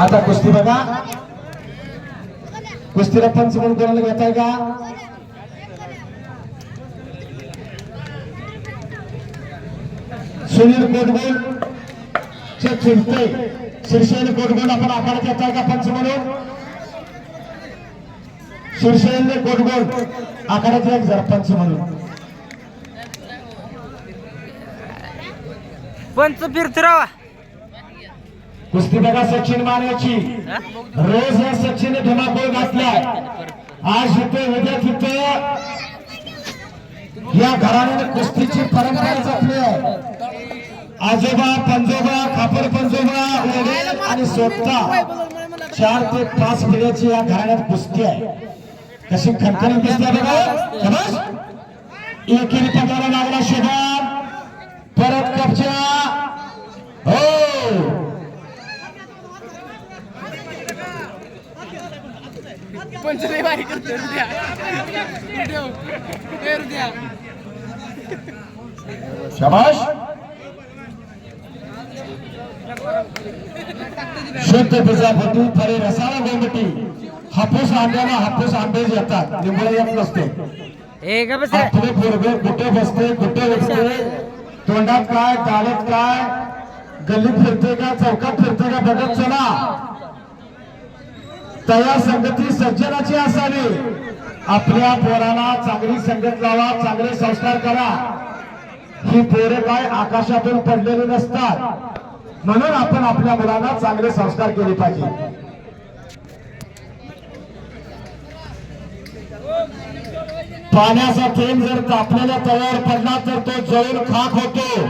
आता कुस्ती बघा. कुस्तीला पंच म्हणून कोणाला घेताय का? सुनील कोटगोल. चे चुलते शिरसेन कोटगोल आपण आखाड्यात घेताय का पंच म्हणून? शिरसेन कोटगोल. आखाड्यात एक जरा पंच म्हणून. पंच फिरतरावा कुस्ती बघा सचिन मानेची. रोज या सचिनने धुमाकूळ घातलाय. आज इथे उद्या तिथे. या घराण्याने कुस्तीची परंपरा जपली आहे. आजोबा पंजोबा खापर पंजोबा आणि स्वतः चार ते पाच पिढ्याची या घराण्यात कुस्ती आहे. कशी खणखणी दिसते बघा. एकेरी पदाला लागला शुभम पंचले बारी करतो द्या. शाबाश. शुद्ध प्रजापती फरे रसाळा गोमटी हापूस आंब्याला हापूस आंबे येतात. लिंबू येत नसते. आपले पोरगे कुठे बसते कुठे उठते तोंडात काय दालत काय? गल्लीत फिरते का चौकात फिरते का बघत चला. तया संगती सज्जनाची असावी. आपल्या पोराला चांगली संगत लावा चांगले संस्कार करा. ही पोरे काय आकाशातून पडलेली नसतात. म्हणून आपण आपल्या मुलांना चांगले संस्कार केले पाहिजे. पाण्याचा थेंब जर तापलेल्या तयार पडला तर तो जळून खाक होतो.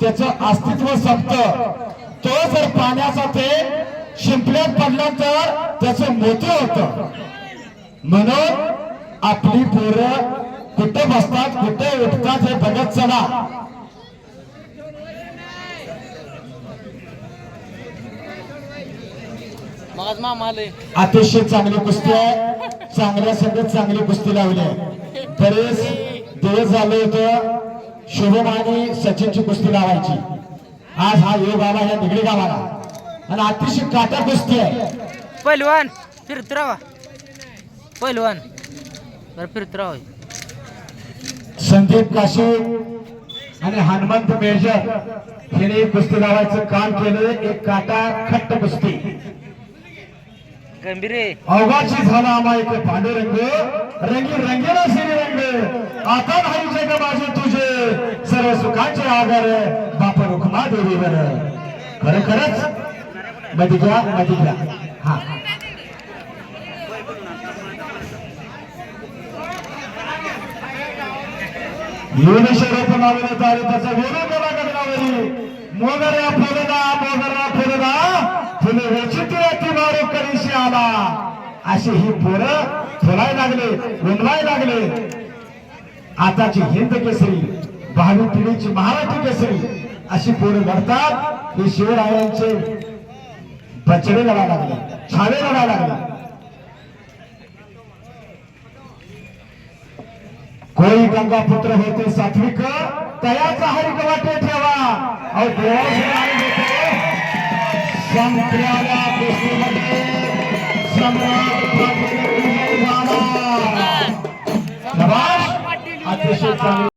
त्याचं अस्तित्व संपत. तो जर पाण्याचा थेंब शिंपल्यात पडला तर त्याचं मोठे होत. म्हणून आपली पोरं कुठे बसतात कुठे उठतात हे बघत चला. अतिशय चांगली कुस्ती आहे. चांगल्या संगत चांगली कुस्ती लावली आहे. बरेच दिवस झाले होतं शुभम आणि सचिनची कुस्ती लावायची. आज हा योग आला या निगडी गावाला. आणि अतिशय काटा कुस्ती आहे. पहिलवान फिरतरावा पहिलवान बरं फिरतरावा संदीप काशी आणि हनुमंत मेजर हिने कुस्ती लावायचं काम केलं एक काटा खट्ट कुस्ती. गंभीर आहे. अवघाची झाला अमायक पांडुरंग रंगी. रंगेला श्रीरंग आता नाही जग माझे तुझे. सर्व सुखाचे आगर बाप रुक्मा देवीवर खरं खरंच मध्ये घ्या मध्ये घ्या हा योगेश्वर लावण्यात आले त्याचा विरोध केला गगनावरी मोगऱ्या फुलदा फुलदा. फुले ती करीशी आला. अशी ही पोरं फुलाय लागले उमलाय लागले. आताची हिंद केसरी भावी पिढीची महाराष्ट्र केसरी अशी पोरं घडतात. हे शिवरायांचे बचडे लढा लागले. छावे लढा लागले. कोळी गंगा पुत्र होते सात्विक. तयाचा हरिक वाटे ठेवा. अहो कुस्तीमध्ये सम्राट. अतिशय चांगली